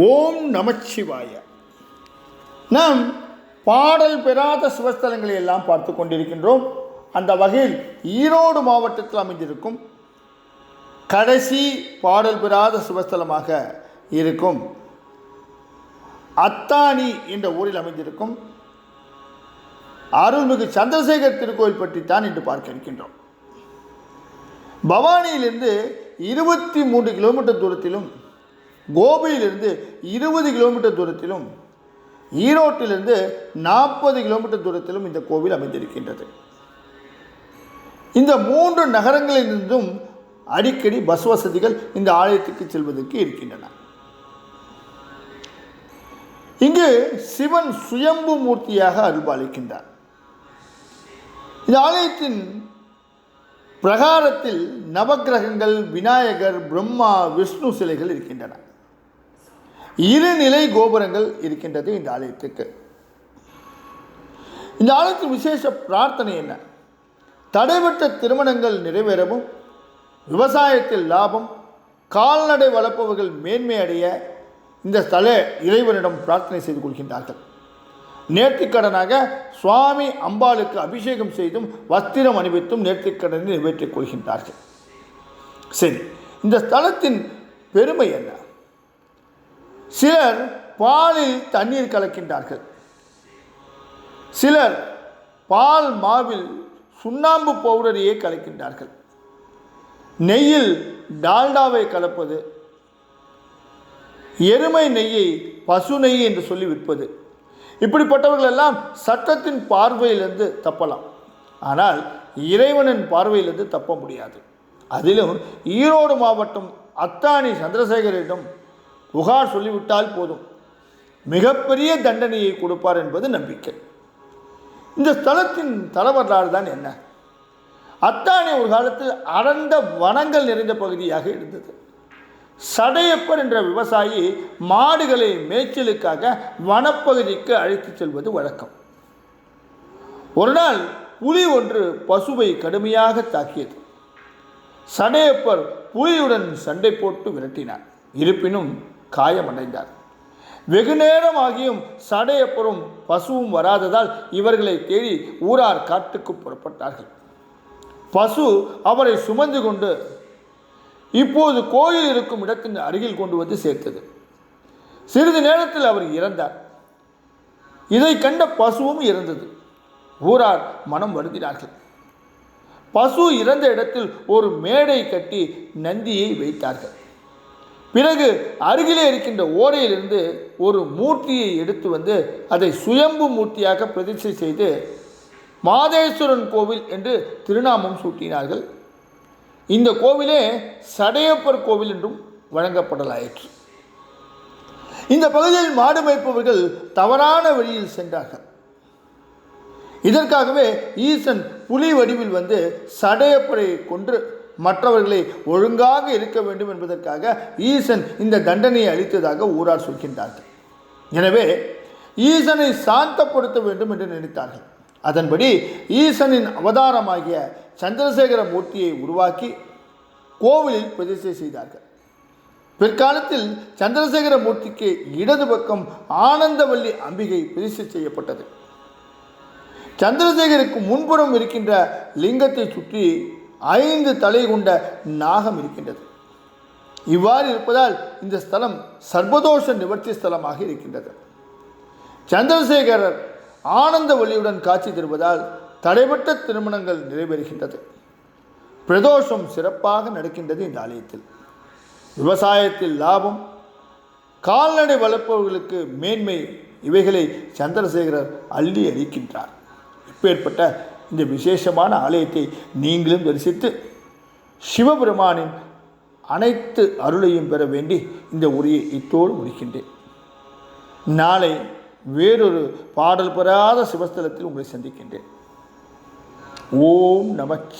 ஓம் நமச்சிவாய. நாம் பாடல் பெறாத சிவஸ்தலங்களை எல்லாம் பார்த்து கொண்டிருக்கின்றோம். அந்த வகையில் ஈரோடு மாவட்டத்தில் அமைந்திருக்கும் கடைசி பாடல் பெறாத சிவஸ்தலமாக இருக்கும் அத்தானி என்ற ஊரில் அமைந்திருக்கும் அருள்மிகு சந்திரசேகர் திருக்கோயில் பற்றி தான் இன்று பார்க்க இருக்கின்றோம். பவானியிலிருந்து இருபத்தி மூன்று கிலோமீட்டர் தூரத்திலும் கோபியிலிருந்து இருபது கிலோமீட்டர் தூரத்திலும் ஈரோட்டிலிருந்து நாற்பது கிலோமீட்டர் தூரத்திலும் இந்த கோவில் அமைந்திருக்கின்றது. இந்த மூன்று நகரங்களிலிருந்தும் அடிக்கடி பஸ் வசதிகள் இந்த ஆலயத்துக்கு செல்வதற்கு இருக்கின்றன. இங்கு சிவன் சுயம்பு மூர்த்தியாக அருள்பாலிக்கின்றார். இந்த ஆலயத்தின் பிரகாரத்தில் நவக்கிரகங்கள் விநாயகர் பிரம்மா விஷ்ணு சிலைகள் இருக்கின்றன. இருநிலை கோபுரங்கள் இருக்கின்றது இந்த ஆலயத்துக்கு. இந்த ஆலயத்தின் விசேஷ பிரார்த்தனை என்ன? தடைபட்ட திருமணங்கள் நிறைவேறவும் விவசாயத்தில் லாபம் கால்நடை வளர்ப்பவர்கள் மேன்மை அடைய இந்த ஸ்தல இறைவனிடம் பிரார்த்தனை செய்து கொள்கின்றார்கள். நேர்த்திக்கடனாக சுவாமி அம்பாளுக்கு அபிஷேகம் செய்தும் வஸ்திரம் அணிவித்தும் நேர்த்திக்கடனை நிறைவேற்றிக் கொள்கின்றார்கள். சரி இந்த ஸ்தலத்தின் பெருமை என்ன? சிலர் பாலில் தண்ணீர் கலக்கின்றார்கள். சிலர் பால் மாவில் சுண்ணாம்பு பவுடரையே கலக்கின்றார்கள். நெய்யில் டால்டாவை கலப்பது எருமை நெய்யை பசு நெய் என்று சொல்லி விற்பது. இப்படிப்பட்டவர்கள் எல்லாம் சட்டத்தின் பார்வையிலிருந்து தப்பலாம். ஆனால் இறைவனின் பார்வையிலிருந்து தப்ப முடியாது. அதிலும் ஈரோடு மாவட்டம் அத்தானி சந்திரசேகரிடம் புகார் சொல்லிவிட்டால் போதும். மிகப்பெரிய தண்டனையை கொடுப்பார் என்பது நம்பிக்கை. இந்த ஸ்தலத்தின் தலவரலாறு தான் என்ன? அத்தானி ஒரு காலத்தில் அடர்ந்த வனங்கள் நிறைந்த பகுதியாக இருந்தது. சடையப்பர் என்ற விவசாயி மாடுகளை மேய்ச்சலுக்காக வனப்பகுதிக்கு அழைத்துச் செல்வது வழக்கம். ஒரு நாள் புலி ஒன்று பசுவை கடுமையாக தாக்கியது. சடையப்பர் புலியுடன் சண்டை போட்டு விரட்டினார். இருப்பினும் காயமடைந்தார். வெகு நேரம் ஆகியும் பசுவும் வராததால் இவர்களை தேடி ஊரார் காட்டுக்கு புறப்பட்டார்கள். பசு அவரை சுமந்து கொண்டு இப்போது கோயில் இருக்கும் இடத்தின் அருகில் கொண்டு வந்து சேர்த்தது. சிறிது நேரத்தில் அவர் இறந்தார். இதை கண்ட பசுவும் இறந்தது. ஊரார் மனம் வருந்தினார்கள். பசு இறந்த இடத்தில் ஒரு மேடை கட்டி நந்தியை வைத்தார்கள். பிறகு அருகிலே இருக்கின்ற ஓடையிலிருந்து ஒரு மூர்த்தியை எடுத்து வந்து அதை சுயம்பு மூர்த்தியாக பிரதிஷ்டை செய்து மாதேஸ்வரன் கோவில் என்று திருநாமம் சூட்டினார்கள். இந்த கோவிலே சடையப்பர் கோவில் என்றும் வழங்கப்படலாயிற்று. இந்த பகுதியில் மாடு மேய்ப்பவர்கள் தவறான வழியில் சென்றார்கள். இதற்காகவே ஈசன் புலி வடிவில் வந்து சடையப்பரை கொன்று மற்றவர்களை ஒழுங்காக இருக்க வேண்டும் என்பதற்காக ஈசன் இந்த தண்டனையை அளித்ததாக ஊரார் சொல்கின்றார்கள். எனவே ஈசனை சாந்தப்படுத்த வேண்டும் என்று நினைத்தார்கள். அதன்படி ஈசனின் அவதாரமாகிய சந்திரசேகர மூர்த்தியை உருவாக்கி கோவிலில் பிரதிஷ்டை செய்தார்கள். பிற்காலத்தில் சந்திரசேகர மூர்த்திக்கு இடது பக்கம் ஆனந்தவல்லி அம்பிகை பிரதிஷ்டை செய்யப்பட்டது. சந்திரசேகருக்கு முன்புறம் இருக்கின்ற லிங்கத்தை சுற்றி ஐந்து தலை கொண்ட நாகம் இருக்கின்றது. இவ்வாறு இருப்பதால் இந்த ஸ்தலம் சர்வதோஷ நிவர்த்தி ஸ்தலமாக இருக்கின்றது. சந்திரசேகரர் ஆனந்த ஒளியுடன் காட்சி தருவதால் தடைபட்ட திருமணங்கள் நிறைவேறுகின்றது. பிரதோஷம் சிறப்பாக நடக்கின்றது இந்த ஆலயத்தில். விவசாயத்தில் லாபம் கால்நடை வளர்ப்பவர்களுக்கு மேன்மை இவைகளை சந்திரசேகரர் அள்ளி அளிக்கின்றார். இப்பேற்பட்ட இந்த விசேஷமான ஆலயத்தை நீங்களும் தரிசித்து சிவபெருமானின் அனைத்து அருளையும் பெற வேண்டி இந்த உரையை இத்தோடு முடிக்கின்றேன். நாளை வேறொரு பாடல் பெறாத சிவஸ்தலத்தில் உங்களை சந்திக்கின்றேன். ஓம் நம